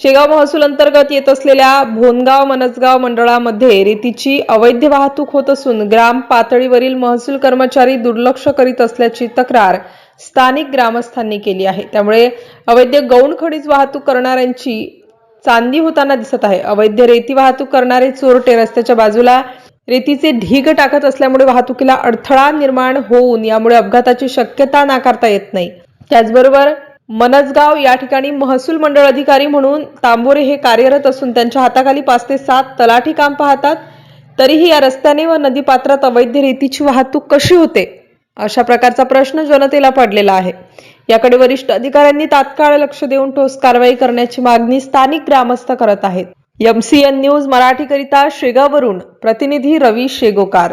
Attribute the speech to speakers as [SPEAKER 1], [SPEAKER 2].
[SPEAKER 1] शेगाव महसूल अंतर्गत येत असलेल्या भोनगाव मनसगाव मंडळामध्ये रेतीची अवैध वाहतूक होत असून ग्राम पातळीवरील महसूल कर्मचारी दुर्लक्ष करीत असल्याची तक्रार स्थानिक ग्रामस्थांनी केली आहे. त्यामुळे अवैध गौण खडीज वाहतूक करणाऱ्यांची चांदी होताना दिसत आहे. अवैध रेती वाहतूक करणारे चोरटे रस्त्याच्या बाजूला रेतीचे ढीग टाकत असल्यामुळे वाहतुकीला अडथळा निर्माण होऊन यामुळे अपघाताची शक्यता नाकारता येत नाही. त्याचबरोबर मनसगाव या ठिकाणी महसूल मंडळ अधिकारी म्हणून तांबोरे हे कार्यरत असून त्यांच्या हाताखाली पाच ते सात तलाठी काम पाहतात. तरीही या रस्त्याने व नदीपात्रात अवैध रेतीची वाहतूक कशी होते? अशा प्रकारचा प्रश्न जनतेला पडलेला आहे. याकडे वरिष्ठ अधिकाऱ्यांनी तात्काळ लक्ष देऊन ठोस कारवाई करण्याची मागणी स्थानिक ग्रामस्थ करत आहेत. एमसीएन न्यूज मराठीकरिता शेगाववरून प्रतिनिधी रवी शेगोकार.